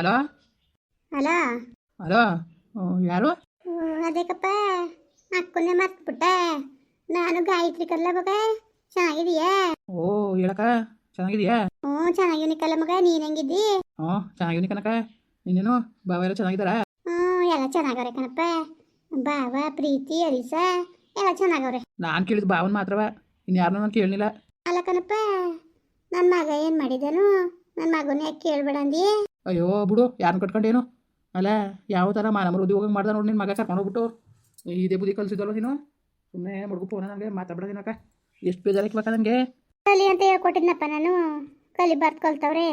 Hello? Hello? Hello? ಯಾರು? ಅದೇಕಪ್ಪ ಅಕ್ಕನ್ನೇ ಮರ್ತ್ಬಿಟ್ಟೆ. ನಾನು ಗಾಯತ್ರಿ ಕಲ್ಲ ಮಗ ಚೆನ್ನಾಗಿದೀಯಾ ಓ ಹೇಳಕ ಚೆನ್ನಾಗಿದೆಯಾ ಹ್ಞೂ ಚೆನ್ನಾಗಿವ್ನಿ ಕಲ್ಲ ಮಗ ನೀನ್ ಹೆಂಗಿದ್ದಿ? ಹ್ಞೂ ಚೆನ್ನಾಗಿವ್ನಿ ಕನಕ ನೀನೇನು ಬಾವ ಎಲ್ಲ ಚೆನ್ನಾಗಿದ್ದಾರಾ? ಹ್ಞೂ ಎಲ್ಲ ಚೆನ್ನಾಗವ್ರೆ ಕಣಪ್ಪ. ಬಾವ ಪ್ರೀತಿ ಅರಿಸ ಎಲ್ಲ ಚೆನ್ನಾಗವ್ರೆ. ನಾನು ಕೇಳಿದ ಬಾವನ್ ಮಾತ್ರವ ಇನ್ಯಾರನ್ನೂ ನಾನು ಕೇಳಲಿಲ್ಲ ಅಲ್ಲ ಕಣಪ್ಪ ನನ್ನ ಮಗ ಏನು ಮಾಡಿದನು ನನ್ನ ಮಗನ ಯಾಕೆ ಕೇಳಬೇಡ ಅಂದಿ. ಅಯ್ಯೋ ಬಿಡು ಯಾರನ್ನ ಕಟ್ಕೊಂಡೇನು ಅಲ್ಲ ಯಾವ ಥರ ಮಾನ ಉದ್ಯೋಗ ಮಾಡ್ದೆ ನೋಡಿ ನಿನ್ನ ಮಗ ಕರ್ಕೊಂಡು ಹೋಗ್ಬಿಟ್ಟು. ಇದೇ ಬುದ್ಧಿ ಕಲಿಸಿದಲ್ಲ ನೀನು? ಸುಮ್ಮನೆ ಮಡ್ಗು ಫೋನ ನನಗೆ ಮಾತಾಡ್ಬಿಡೋದಿನಕ್ಕ ಎಷ್ಟು ಬೇಜಾರಿಕ್ಬೇಕ ನನಗೆ ಕಲಿ ಅಂತ ಹೇಳ್ಕೊಟ್ಟಿದ್ನಪ್ಪ ನಾನು. ಕಲಿಬಾರ್ದು ಕಲ್ತವ್ರೆ.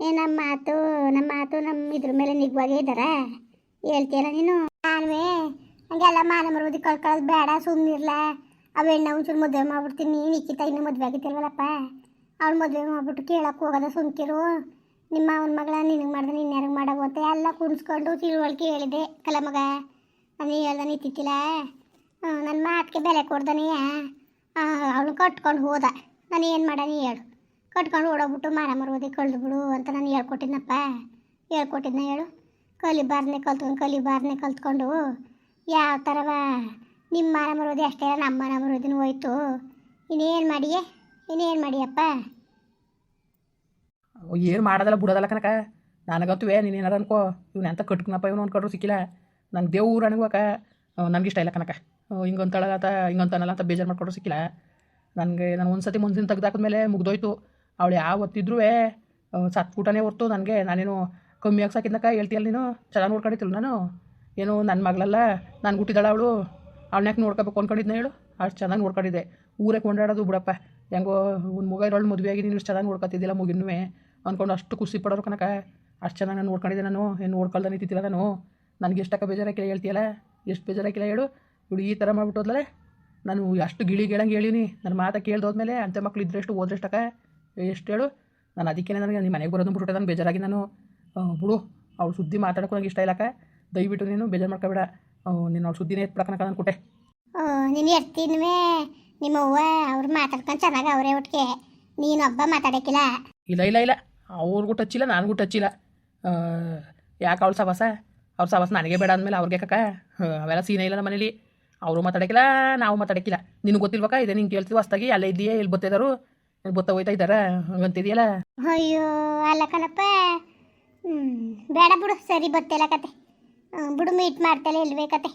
ಏ ನಮ್ಮ ಮಾತು ನಮ್ಮ ಮಾತು ನಮ್ಮ ಇದ್ರ ಮೇಲೆ ನಿಗ್ವಾಗೇ ಇದ್ದಾರ? ಹೇಳ್ತೀಯಲ್ಲ ನೀನು? ನಾನುವೇ, ಹಂಗೆಲ್ಲ ಮಾನ ಮರುದಿ ಕಳ್ಕೊಳ್ಳೋದು ಬೇಡ ಸುಮ್ಮನಿರ್ಲ ಅವೆಣ್ಣ ಒಂಚೂರು ಮದುವೆ ಮಾಡ್ಬಿಡ್ತೀನಿ. ನಿಕ್ಕಿತ ಇನ್ನೂ ಮದುವೆ ಆಗಿತ್ತಿಲ್ವಲ್ಲಪ್ಪ ಅವ್ಳು ಮದುವೆ ಮಾಡ್ಬಿಟ್ಟು ಕೇಳಕ್ಕೆ ಹೋಗೋದ ಸುಮ್ಕಿರು. ನಿಮ್ಮ ಅವನ ಮಗಳ ನಿನಗೆ ಮಾಡ್ದೆ ನಿನ್ನ ಯಾರು ಮಾಡಬೋತೆ ಎಲ್ಲ ಕುಣಿಸ್ಕೊಂಡು ತಿಳುವಳಿಕೆ ಹೇಳಿದೆ. ಕಲ ಮಗ, ನಾನು ಹೇಳ್ದೆ ನನ್ನ ಮಾತಿಗೆ ಬೆಲೆ ಕೊಡ್ದನೆಯ ಅವಳು ಕಟ್ಕೊಂಡು ಹೋದ. ನಾನು ಏನು ಮಾಡನಿ ಹೇಳು. ಕಟ್ಕೊಂಡು ಓಡೋಗ್ಬಿಟ್ಟು ಮಾರ ಮರೋದಿ ಕಳ್ದು ಬಿಡು ಅಂತ ನಾನು ಹೇಳ್ಕೊಟ್ಟಿದ್ನಪ್ಪ. ಹೇಳ್ಕೊಟ್ಟಿದ್ನ ಹೇಳು. ಕಲಿಬಾರ್ನೆ ಕಲ್ತ್ಕೊಂಡು ಕಲಿಬಾರ್ನೆ ಕಲ್ತ್ಕೊಂಡು ಯಾವ ಥರವ ನಿಮ್ಮ ಮಾರ ಮರೋದಿ ಅಷ್ಟೇ, ನಮ್ಮ ಮಾರ ಮರೋದಿನೂ ಹೋಯ್ತು. ಇನ್ನೇನು ಮಾಡಿಯೇ? ಇನ್ನೇನು ಮಾಡಿಯಪ್ಪ? ಏನು ಮಾಡೋದಲ್ಲ ಬಿಡೋದಲ್ಲ ಕನಕ ನನಗಂತೂ ನೀನು ಏನಾರ ಅನ್ಕೋ. ಇವ್ನು ಎಂತ ಕಟ್ಕನಪ್ಪ ಇವನು ಅನ್ಕೊಂಡ್ರು ಸಿಕ್ಕಿಲ್ಲ. ನಂಗೆ ದೇವ್ರು ಅನ್ಗೋಕ ನನಗೆ ಇಷ್ಟ ಇಲ್ಲ ಕನಕ ಹಿಂಗಂತಳಗತ್ತ ಹಿಂಗಂತನಲ್ಲ ಅಂತ ಬೇಜಾರು ಮಾಡ್ಕೊಂಡ್ರು ಸಿಕ್ಕಿಲ್ಲ. ನನಗೆ, ನಾನು ಒಂದು ಸತಿ ಮುಂದಿನ ತೆಗ್ದಾಕಿದ್ಮೇಲೆ ಮುಗ್ದೋಯ್ತು. ಅವಳು ಯಾವ ಹೊತ್ತಿದ್ರೂ ಪುಟನೇ ಹೊರ್ತು ನನಗೆ. ನಾನೇನು ಕಮ್ಮಿಯಾಗಿ ಸಾಕಿದ್ನಕ ಹೇಳ್ತೀಯಲ್ಲ ನೀನು? ಚೆನ್ನಾಗಿ ನೋಡ್ಕೊಂಡಿತ್ತು ನಾನು. ಏನು ನನ್ನ ಮಗಳಲ್ಲ, ನಾನು ಹುಟ್ಟಿದಾಳ ಅವಳು. ಅವಳನ್ಯಾಕೆ ನೋಡ್ಕೋಬೇಕು ಅಂದ್ಕೊಂಡಿದ್ನ ಹೇಳು? ಅಷ್ಟು ಚೆನ್ನಾಗಿ ನೋಡ್ಕೊಂಡಿದ್ದೆ. ಊರೇ ಕೊಂಡಾಡೋದು ಬಿಡಪ್ಪ. ಹೆಂಗೋ, ಒಂದು ಮಗ ಇರೋಳು ಮದುವೆ ಆಗಿ ನೀನು ಚೆನ್ನಾಗಿ ನೋಡ್ಕೊತಿದ್ದಿಲ್ಲ ಮುಗಿನೂ ಅಂದ್ಕೊಂಡು ಅಷ್ಟು ಖುಷಿ ಪಡೋರು ಕನಕ ಅಷ್ಟು ಚೆನ್ನಾಗಿ ನಾನು ನೋಡ್ಕೊಂಡಿದ್ದೆ ನಾನು. ಏನು ನೋಡ್ಕೊಳ್ದೆ ನಿಂತಿದ್ದಿಲ್ಲ ನಾನು. ನನಗೆ ಎಷ್ಟಕ್ಕ ಬೇಜಾರಾಕಿಲ್ಲ ಹೇಳ್ತೀಯಲ್ಲ? ಎಷ್ಟು ಬೇಜಾರಾಕಿಲ್ಲ ಹೇಳು. ಇವಳು ಈ ಥರ ಮಾಡ್ಬಿಟ್ಟೋದ್ಲೇ ನಾನು ಅಷ್ಟು ಗಿಳಿ ಗಿಳಂಗೆ ಹೇಳಿನಿ. ನನ್ನ ಮಾತ ಕೇಳ್ದೋದ್ಮೇಲೆ ಅಂಥ ಮಕ್ಳು ಇದ್ರೆಷ್ಟು ಹೋದ್ರೆಷ್ಟಕ್ಕ ಎಷ್ಟು ಹೇಳು. ನಾನು ಅದಕ್ಕೆ ನನಗೆ ನಿಮ್ಮ ಮನೆಗೆ ಬರೋದು ಬಿಟ್ಟು ನಾನು ಬೇಜಾರಾಗಿ ನಾನು. ಬಿಡು. ಅವ್ಳು ಸುದ್ದಿ ಮಾತಾಡೋಕೆ ನಂಗೆ ಇಷ್ಟ ಇಲ್ಲಕ್ಕ ದಯವಿಟ್ಟು ನೀನು ಬೇಜಾರು ಮಾಡ್ಕೊಬೇಡ. ನೀನು ಅವ್ಳು ಸುದ್ದಿನೇ ಎತ್ಬಿಡಕ್ಕ ನಾನು ಕೊಟ್ಟೆ ನೀನು ಎರ್ತೀನ್ವೇ ನಿಮ್ಮ ಅವ್ವ ಅವ್ರು ಮಾತಾಡ್ಕೊಂಡು ಚೆನ್ನಾಗಿ ಅವರೇ ಒಟ್ಟಿಗೆ ನೀನೊಬ್ಬ ಮಾತಾಡೋಕ್ಕಿಲ್ಲ. ಇಲ್ಲ ಇಲ್ಲ ಇಲ್ಲ. ಅವ್ರಿಗೂ ಇಲ್ಲ ನನಗೂ ಟಚ್ಚಿಲ್ಲ ಯಾಕೆ ಅವಳು ಸವಾಸ? ಅವ್ರ ಸವಾಸ ನನಗೆ ಬೇಡ ಅಂದಮೇಲೆ ಅವ್ರಿಗೆ ಕಕ್ಕ ಅವೆಲ್ಲ ಸೀನೇ ಇಲ್ಲ ನಮ್ಮ ಮನೇಲಿ. ಅವರು ಮಾತಾಡೋಕ್ಕಿಲ್ಲ ನಾವು ಮಾತಾಡೋಕ್ಕಿಲ್ಲ. ನಿನಗೆ ಗೊತ್ತಿಲ್ವಕ್ಕ? ಇದೆ ನಿಂಗೆ ಕೇಳ್ತೀವಿ ಹೊಸ್ದಾಗಿ. ಅಲ್ಲೇ ಇದೆಯಾ ಇಲ್ಲಿ ಬರ್ತಿದ್ದಾರು ಬತ್ತ ಹೋಯ್ತಾ ಇದ್ದಾರ? ಹಂಗಂತಿದೆಯಲ್ಲ? ಅಯ್ಯೋ ಅಲ್ಲ ಕಣಪ್ಪ. ಹ್ಞೂ ಬೇಡ ಬಿಡು. ಸರಿ ಗೊತ್ತಿಲ್ಲ ಕತೆ. ಬಿಡು ಮೀಟ್ ಮಾಡ್ತಲೇ ಇಲ್ವೇ ಕತೆ.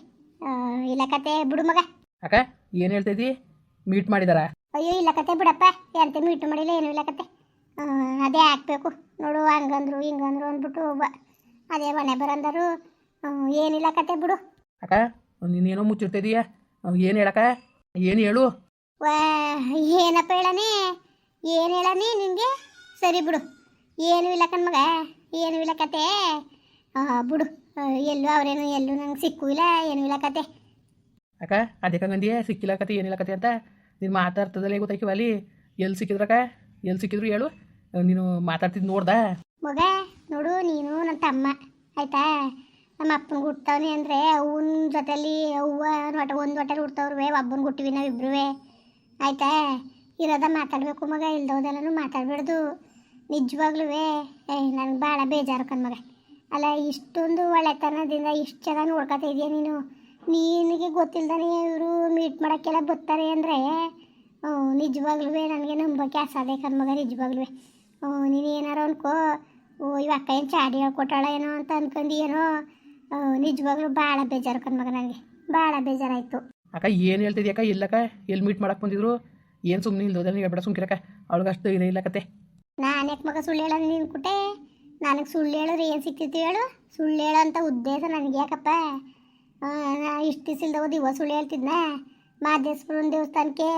ಇಲ್ಲ ಕತೆ ಬಿಡು ಮಗ. ಅಕ್ಕ ಏನು ಹೇಳ್ತೈತಿ ಮೀಟ್ ಮಾಡಿದಾರ? ಅಯ್ಯೋ ಇಲ್ಲ ಕತೆ ಬಿಡಪ್ಪ. ಎಂತ ಮೀಟ್ ಮಾಡಿಲ್ಲ ಏನು ಇಲ್ಲ ಕತೆ. ಅದೇ ಹಾಕ್ಬೇಕು. ನೋಡು ಹಂಗಂದ್ರು ಹಿಂಗಂದ್ರು ಅಂದ್ಬಿಟ್ಟು ಒಬ್ಬ ಅದೇ ಮನೆ ಬರಂದರು. ಏನಿಲ್ಲ ಕತೆ ಬಿಡು. ಅಕ್ಕ ನೀನೇನೋ ಮುಚ್ಚಿರ್ತೈದೀಯ ಏನು ಹೇಳಕ್ಕ? ಏನು ಹೇಳು? ಏನಪ್ಪ ಹೇಳನೆ ಏನು ಹೇಳನೆ ನಿನಗೆ ಸರಿ ಬಿಡು. ಏನು ಇಲ್ಲ ಕಣ್ಮಗ ಏನು ಇಲ್ಲ ಕತೆ. ಬಿಡು. ಎಲ್ಲೂ ಅವರೇನು ಎಲ್ಲೂ ನಂಗೆ ಸಿಕ್ಕೂ ಇಲ್ಲ ಏನೂ ಇಲ್ಲ ಕತೆ. ಅಕ್ಕ ಅದಕ್ಕೆ ಹಂಗಂದಿಯೇ? ಸಿಕ್ಕಿಲ್ಲ ಕತೆ ಏನಿಲ್ಲ ಕತೆ ಅಂತ. ನೀನು ಮಾತಾಡ್ತದಲ್ಲೇ ಗೊತ್ತಾಯ್ಕಿವ ಅಲ್ಲಿ ಎಲ್ಲಿ ಸಿಕ್ಕಿದ್ರಕ್ಕ? ಎಲ್ಲಿ ಸಿಕ್ಕಿದ್ರು ಹೇಳು. ನೀನು ಮಾತಾಡ್ತಿದ್ ನೋಡ್ದ? ಮಗ, ನೋಡು, ನೀನು ನನ್ನ ತಮ್ಮ, ಆಯ್ತಾ? ನಮ್ಮ ಅಪ್ಪನ ಹುಟ್ಟವನಿ ಅಂದ್ರೆ ಅವನ ಜೊತೆಲಿ ಅವ್ವ ಒಟ ಒಂದು ಹೊಟ್ಟೆಲಿ ಹುಡ್ತವ್ರುವೆ ಒಬ್ಬನ ಹುಟ್ಟಿವಿ ನಾವಿಬ್ರು ಆಯ್ತಾ? ಇರೋದ ಮಾತಾಡ್ಬೇಕು ಮಗ, ಇಲ್ದೋದೆಲ್ಲನೂ ಮಾತಾಡ್ಬಿಡ್ದು. ನಿಜವಾಗ್ಲೂ ಏ, ನನಗೆ ಭಾಳ ಬೇಜಾರು ಕಣ್ಮಗ ಅಲ್ಲ, ಇಷ್ಟೊಂದು ಒಳ್ಳೆತನದಿಂದ ಇಷ್ಟು ಚೆನ್ನಾಗಿ ನೋಡ್ಕೊತಾ ಇದೀಯ ನೀನು? ನಿನಗೆ ಗೊತ್ತಿಲ್ದಾನೆ ಇವರು ಮೀಟ್ ಮಾಡೋಕ್ಕೆಲ್ಲ ಬರ್ತಾರೆ ಅಂದರೆ ನಿಜವಾಗ್ಲೂ ನನಗೆ ನಂಬೋಕೆ ಕಣ್ ಮಗ ನಿಜವಾಗ್ಲೂ ನೀನು ಏನಾರು ಅನ್ಕೋ. ಓ ಇವ ಅಕ್ಕ ಏನು ಚಾಡಿ ಹೇಳ್ಕೊಟ್ಟಾಳ ಏನೋ ಅಂತ ಅನ್ಕೊಂಡು ಏನೋ ನಿಜವಾಗ್ಲೂ ಭಾಳ ಬೇಜಾರು ಕಣ್ಮಗ ನನಗೆ ಭಾಳ ಬೇಜಾರಾಯಿತು. ಅಕ್ಕ ಏನು ಹೇಳ್ತಿದ್ಯ ಅಕ್ಕ? ಇಲ್ಲಕ್ಕ ಎಲ್ಲಿ ಮೀಟ್ ಮಾಡಕ್ಕೆ ಬಂದಿದ್ರು? ಏನು ಸುಮ್ಮನೆ ಇಲ್ದೋದಲ್ಲ ನೀವು ಹೇಳ್ಬೇಡ ಸುಮ್ಕಿರಕ್ಕ ಅವಳಿಗೆ ಅಷ್ಟು ಇದೆ ಇಲ್ಲ ಕತೆ. ನಾನು ಯಾಕೆ ಮಗ ಸುಳ್ಳು ಹೇಳೋದು ನೀನು ಕುಟೆ? ನನಗೆ ಸುಳ್ಳು ಹೇಳಿದ್ರೆ ಏನು ಸಿಕ್ತಿತ್ತು ಹೇಳು? ಸುಳ್ಳು ಹೇಳೋ ಅಂತ ಉದ್ದೇಶ ನನಗೆ ಯಾಕಪ್ಪ? ಇಷ್ಟು ದಿವಸ ಇಲ್ದ ಹೋದ ಇವ ಸುಳ್ಳು ಹೇಳ್ತಿದ್ನ? ಮಾದೇಶ್ವರನ ದೇವಸ್ಥಾನಕ್ಕೆ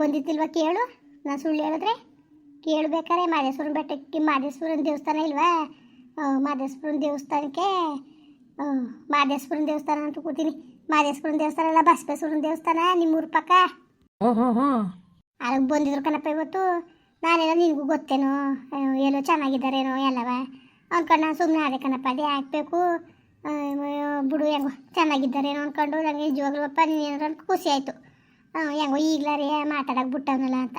ಬಂದಿತ್ತಿಲ್ವ ಕೇಳು? ನಾನು ಸುಳ್ಳು ಹೇಳಿದ್ರೆ? ಕೇಳಬೇಕಾರೆ ಮಾದೇಶ್ವರನ ಬೆಟ್ಟಕ್ಕೆ ಮಾದೇಶ್ವರನ ದೇವಸ್ಥಾನ ಇಲ್ವಾ? ಮಾದೇಶ್ವರನ ದೇವಸ್ಥಾನಕ್ಕೆ ಮಾದೇಶ್ವರನ ದೇವಸ್ಥಾನ ಅಂತ ಕೂತೀನಿ. ಮಾದೇಶ್ವರನ ದೇವಸ್ಥಾನ ಅಲ್ಲ ಬಸವೇಶ್ವರನ ದೇವಸ್ಥಾನ ನಿಮ್ಮೂರ ಪಕ್ಕ? ಅಲ್ಲಿಗೆ ಬಂದಿದ್ರು ಕಣಪ್ಪ ಇವತ್ತು. ನಾನೆಲ್ಲ ನಿನಗೂ ಗೊತ್ತೇನೋ ಎಲ್ಲೋ ಚೆನ್ನಾಗಿದ್ದಾರೇನೋ ಎಲ್ಲವ? ಅಂದ್ಕೊಂಡು ನಾನು ಸುಮ್ಮನೆ ಅದೇ ಕಣಪ್ಪ ಅದೇ ಹಾಕ್ಬೇಕು ಬಿಡು ಹೆಂಗೋ ಚೆನ್ನಾಗಿದ್ದಾರೇನೋ ಅಂದ್ಕೊಂಡು ನನಗೆ ನಿಜವಾಗ್ಲೂ ಅಪ್ಪ ನೀನು ಏನಾರು ಖುಷಿ ಆಯಿತು. ಹೆಂಗೋ ಈಗಲಾರೇ ಮಾತಾಡಕ್ಕೆ ಬಿಟ್ಟವನಲ್ಲ ಅಂತ.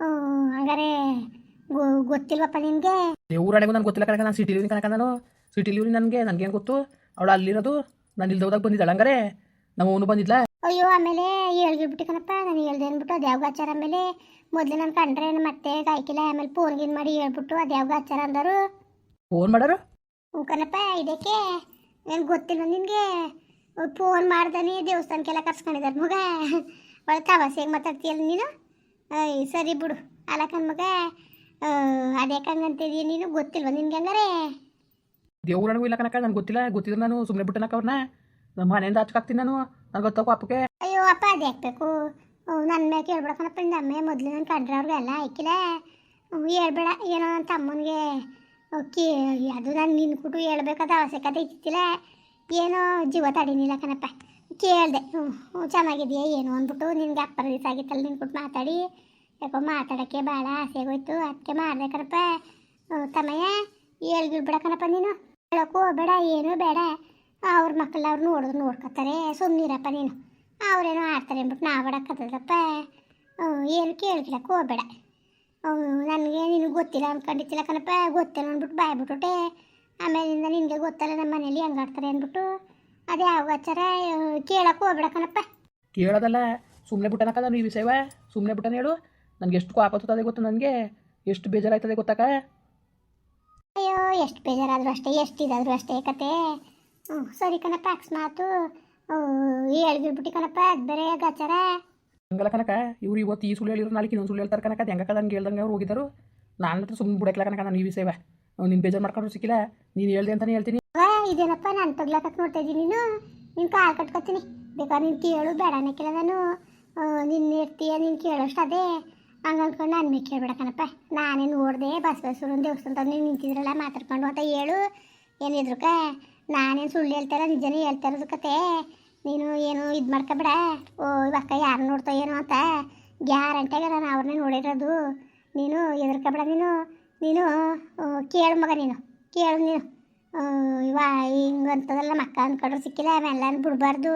ಹಂಗಾರೆ ಗೊತ್ತಿಲ್ವಪ್ಪ ನಿನಗೆ? ಊರಾಡೆಗೂ ನನಗೆ ಗೊತ್ತಿಲ್ಲ ಕಣಕ ನಾನು ಸಿಟಿಲಿ ಕಣಕ ನಾನು. ಸಿಟಿಲಿ ನನಗೆ ನನಗೇನು ಗೊತ್ತು? ಅವಳು ಅಲ್ಲಿರೋದು ನಾನು ಇಲ್ದೋದಾಗ ಬಂದಿದ್ದಾಳೆ ಹಂಗಾರೆ? ನಮ್ಮ ಅವನು ಬಂದಿದ್ಲ? ಅಯ್ಯೋ ಆಮೇಲೆ ಹೇಳ್ಗಿಬಿಟ್ಟು ಕಣಪ್ಪ ನಾನು ಹೇಳ್ದೆ ಅಂದ್ಬಿಟ್ಟು ಅದು ಯಾವ ಆಮೇಲೆ? ಮೊದಲು ನಾನು ಕಂಡ್ರೆ ಮತ್ತೆ ಕಾಯ್ಕಿಲ್ಲ ಆಮೇಲೆ ಫೋನ್ ಗೀನ್ ಮಾಡಿ ಹೇಳ್ಬಿಟ್ಟು ಅದು ಯಾವ ಅಂದರು? ಫೋನ್ ಮಾಡೋರು? ಹ್ಞೂ ಕಣಪ್ಪ ಇದಕ್ಕೆ? ನನಗೆ ಗೊತ್ತಿಲ್ಲ ನಿನಗೆ? ಫೋನ್ ಮಾಡ್ದಾನೆ ದೇವಸ್ಥಾನಕ್ಕೆಲ್ಲ ಕರ್ಸ್ಕೊಂಡಿದ್ದಾರೆ ಮಗ. ಒಳ್ಳೆ ತವಾಸೆಗೆ ಮಾತಾಡ್ತೀಯಲ್ಲ ನೀನು? ಅಯ್ಯ ಸರಿ ಬಿಡು. ಅಲಕನ್ ಮಗ ಅದ್ಯಾಕಂಗಂತಿದೀಯ ನೀನು? ಗೊತ್ತಿಲ್ವ ನಿನ್ಗೆ ಹಂಗಾರೆ? ದೇವ್ರಾಣೆಗೂ ಇಲ್ಲ ಕನಕ ನನಗೆ ಗೊತ್ತಿಲ್ಲ. ಗೊತ್ತಿದ್ರೆ ನಾನು ಸುಮ್ಮನೆ ಬಿಟ್ಟನಕ ಅವ್ರನ್ನ ನಮ್ಮ ಮನೆಯಿಂದ ಹಚ್ಕಾಕ್ತೀನಿ ನಾನು. ನನಗೆ ಗೊತ್ತೋಕು ಅಪ್ಪಕ್ಕೆ ಅಯ್ಯೋ ಅಪ್ಪ ಅದು ಹಾಕ್ಬೇಕು. ನನ್ನ ಮೇಲೆ ಕೇಳ್ಬಿಡಕನಪ್ಪ ನಿನ್ನ ಅಮ್ಮ ಮೊದಲು ನಾನು ಕಂಡ್ರೆ ಅವ್ರಿಗೆಲ್ಲ ಹಾಕಿಲ್ಲ. ಹೇಳ್ಬೇಡ ಏನೋ ನನ್ನ ತಮ್ಮನಿಗೆ ಓಕೆ ಅದು ನಾನು ನಿನ್ನ ಕುಟು ಹೇಳ್ಬೇಕಾದ ಅವಶ್ಯಕತೆ ಇತ್ತಿಲ್ಲ ಏನೋ ಜೀವ ತಡೀನಿಲ್ಲ ಕಣಪ್ಪ. ಕೇಳಿದೆ ಹ್ಞೂ ಚೆನ್ನಾಗಿದೆಯಾ ಏನು? ಅಂದ್ಬಿಟ್ಟು ನಿನ್ಗೆ ಅಪ್ಪರ ದಿವಸ ಆಗಿತ್ತಲ್ಲ ನಿನ್ನ ಕುಟ್ಟು ಮಾತಾಡಿ. ಯಾಕೋ ಮಾತಾಡೋಕ್ಕೆ ಭಾಳ ಆಸೆ ಆಗೋಯ್ತು. ಅದಕ್ಕೆ ಮಾಡಿದೆ ಕಣಪ್ಪ ತಮ್ಮಯ್ಯ ಹೇಳ್ಗಿಳ್ಬಿಡ ಕಣಪ್ಪ ನೀನು. ಹೇಳೋಕ್ಕೂ ಬೇಡ, ಏನೂ ಬೇಡ. ಅವ್ರ ಮಕ್ಕಳು ಅವ್ರು ನೋಡಿದ್ರು ನೋಡ್ಕೊತಾರೆ. ಸುಮ್ಮನಿರಪ್ಪ ನೀನು. ಅವ್ರೇನು ಆಡ್ತಾರೆ ಅಂದ್ಬಿಟ್ಟು ನಾವು ಆಡಕ್ಕತ್ತದಪ್ಪ ಏನು ಕೇಳ್ಕಿಡಕ್ಕೆ ಹೋಗ್ಬೇಡ. ನನಗೆ ನಿನಗೆ ಗೊತ್ತಿಲ್ಲ ಅಂದ್ಕೊಂಡಿತ್ತಿಲ್ಲ ಕಣಪ್ಪ. ಗೊತ್ತಿಲ್ಲ ಅಂದ್ಬಿಟ್ಟು ಬಾಯ್ಬಿಟ್ಟುಟೆ ಆಮೇಲಿಂದ ನಿನಗೆ ಗೊತ್ತಲ್ಲ ನಮ್ಮ ಮನೇಲಿ ಹೆಂಗೆ ಆಡ್ತಾರೆ ಅಂದ್ಬಿಟ್ಟು. ಅದೇ ಅವಚಾರ ಕೇಳಕ್ಕೆ ಹೋಗ್ಬಿಡಕನಪ್ಪ ಕೇಳೋದಲ್ಲ ಸುಮ್ಮನೆ ಬಿಟ್ಟನಕ ನಾನು ಈ ವಿಷಯವ? ಸುಮ್ಮನೆ ಬಿಟ್ಟನ ಹೇಳು? ನನಗೆ ಎಷ್ಟು ಕೋಪ ಗೊತ್ತು ನನಗೆ? ಎಷ್ಟು ಬೇಜಾರಾಯ್ತದೆ ಗೊತ್ತಾಕ? ಅಯ್ಯೋ ಎಷ್ಟು ಬೇಜಾರಾದರೂ ಅಷ್ಟೇ ಎಷ್ಟು ಇದಾದರೂ ಅಷ್ಟೇ ಕತೆ. ಹ್ಞೂ ಸರಿ ಕಣಪ್ಪ ಅಕಸ್ಮಾತು ಹೇಳ್ಗಿರ್ಬಿಟ್ಟು ಕಣಪ್ಪ ಅದು ಬೇರೆ ಗಾಚಾರ. ಹಂಗಲ್ಲ ಕನಕ ಇವ್ರು ಇವತ್ತು ಈ ಸುಳ್ಳು ಹೇಳಿದ್ರು ನಾಳೆ ಇನ್ನೊಂದು ಸುಳ್ಳು ಹೇಳ್ತಾರೆ ಕನಕ ಅದು ಹೆಂಗಕ್ಕ? ನಂಗೆ ಹೇಳ್ದಂಗೆ ಅವ್ರು ಹೋಗಿದ್ದರು. ನಾನು ಸುಮ್ಮನೆ ಬಿಡಕ್ಲ ಕನಕ ನಾನು ಈ ವಿಷಯವ. ನೀನು ಬೇಜಾರ್ ಮಾಡ್ಕೊಂಡ್ರು ಸಿಕ್ಕಿಲ್ಲ ನೀನು ಹೇಳ್ದೆ ಅಂತಾನೆ ಹೇಳ್ತೀನಿ. ಇದೇನಪ್ಪ ನಾನು ತಗ್ಲಾಕಕ್ಕೆ ನೋಡ್ತಾ ಇದ್ದೀನಿ ನೀನು, ನಿನ್ ಕಾಲ್ ಕಟ್ಕೊತೀನಿ. ಬೇಕಾದ್ರೆ ನೀನು ಕೇಳು, ಬೇಡ ಅನ್ನಕ್ಕಿಲ್ಲ ನಾನು. ನಿನ್ನ ಇರ್ತೀಯ, ನೀನು ಕೇಳೋಷ್ಟು ಅದೇ. ಹಂಗೆ ಅನ್ಕೊಂಡು ನಾನು ಮೇಲೆ ಕೇಳ್ಬೇಡ ನಾನೇನು ನಾನೇ ನೋಡಿದೆ ಬಸವೇಶ್ವರನ ದೇವಸ್ಥಾನ ತಂದು ನಿಂತಿದ್ರಲ್ಲ, ಮಾತಾಡ್ಕೊಂಡು ಅಂತ ಹೇಳು. ಏನಿದ್ರುಕ ನಾನೇನು ಸುಳ್ಳು ಹೇಳ್ತಾರ ನಿಜನೇ ಹೇಳ್ತಾ ಇರೋದು ಕತೆ. ನೀನು ಏನು ಇದು ಮಾಡ್ಕೊಬೇಡ. ಓ ಇವಕ್ಕ ಯಾರು ನೋಡ್ತಾ ಏನೋ ಅಂತ. ಗ್ಯಾರಂಟಿಯಾಗ ನಾನು ಅವ್ರನ್ನೇ ನೋಡಿರೋದು. ನೀನು ಎದುರ್ಕೊಬೇಡ ನೀನು. ನೀನು ಕೇಳ ಮಗ ನೀನು, ಕೇಳು ನೀನು. ಇವ ಹಿಂಗಂತದಲ್ಲ ಮಕ್ಕ ಅಂದ್ಕೊಂಡ್ರೆ ಸಿಕ್ಕಿಲ್ಲ ಅವೆಲ್ಲ ಬಿಡಬಾರ್ದು.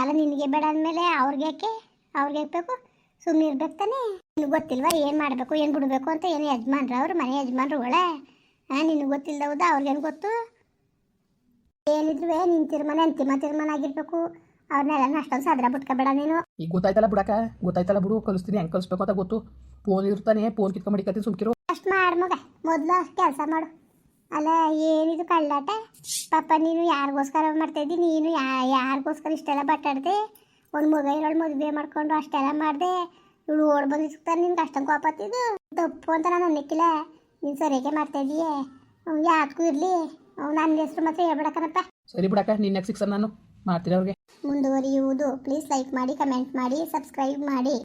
ಅಲ್ಲ ನಿನಗೆ ಬೇಡ ಅಂದಮೇಲೆ ಅವ್ರಿಗೆ ಯಾಕೆ? ಅವ್ರಿಗೆ ಹೇಳ್ಬೇಕು ಸುಮ್ಮನೆ ಇರ್ಬೇಕು ತಾನೇ. ನಿನಗೆ ಗೊತ್ತಿಲ್ವಾ ಏನು ಮಾಡಬೇಕು, ಏನು ಬಿಡಬೇಕು ಅಂತ ಏನು ಯಜಮಾನ್ರು ಅವರು, ಮನೆ ಯಜಮಾನ್ರು ಒಳೆ. ಹಾಂ ನಿನಗೆ ಗೊತ್ತಿಲ್ಲ ಹೌದಾ ಅವ್ರಿಗೇನು ಗೊತ್ತು? ಏನಿದ್ರು ನಿನ್ನ ತೀರ್ಮಾನ ಅಂತಿಮ ತೀರ್ಮಾನ ಆಗಿರ್ಬೇಕು. ಅವ್ರನ್ನೆಲ್ಲ ಅಷ್ಟೊಂದು ಸದ್ರ ಬಿಟ್ಕೋಬೇಡ ನೀನು. ಈಗ ಗೊತ್ತಾಯ್ತಲ್ಲ ಬಿಡಕ ಗೊತ್ತಾಯ್ತಲ್ಲ ಬಿಡು, ಕಲಿಸ್ತೀನಿ, ಹೆಂಗೆ ಕಲಿಸ್ಬೇಕು ಅಂತ ಗೊತ್ತು. ಫೋನ್ ಇರ್ತಾನೆ, ಫೋನ್ ಕಿತ್ಕೊಂಡ್ಬಿಡಿಕತ್ತೀನಿ ಸುಮ್ಕಿರು. ಅಷ್ಟು ಮಾಡು ಮಗ ಮೊದಲು ಕೆಲಸ ಮಾಡು. ಅಲ್ಲ ಏನಿದು ಕಳ್ಳಾಟ? ಪಾಪ ನೀನು ಯಾರಿಗೋಸ್ಕರ ಮಾಡ್ತಾಯಿದ್ದಿ ನೀನು ಯಾ ಯಾರಿಗೋಸ್ಕರ ಇಷ್ಟೆಲ್ಲ ಬಟ್ಟಾಡ್ದೆ ಒಂದು ಮಗ ಇರೋಳು ಮದುವೆ ಮಾಡ್ಕೊಂಡು ಅಷ್ಟೆಲ್ಲ ಮಾಡಿದೆ? ಇವಳು ಓಡ್ ಬಂದು ಸಿಗ್ತಾರೆ ನಿನ್ಗೆ ಅಷ್ಟೊಂದು ಕೋಪತ್ತಿದ್ದು ತಪ್ಪು ಅಂತ ನಾನು ಅನ್ನಕ್ಕಿಲ್ಲ. ನೀನು ಸರಿಯಾಗೆ ಮಾಡ್ತಾಯಿದ್ದೀಯ ಯಾತಕ್ಕೂ ಇರಲಿ. ನನ್ನ ಹೆಸರು ಮಾತ್ರ ಹೇಳ್ಬಿಡಕ್ಕನಪ್ಪ ಸರಿ ಬಿಡಕ ನಿನ್ನ ಸಿಕ್ಸ ನಾನು. ಮಾಡ್ತೀನಿ ಅವ್ರಿಗೆ. ಮುಂದುವರಿಯುವುದು. ಪ್ಲೀಸ್ ಲೈಕ್ ಮಾಡಿ ಕಮೆಂಟ್ ಮಾಡಿ ಸಬ್ಸ್ಕ್ರೈಬ್ ಮಾಡಿ.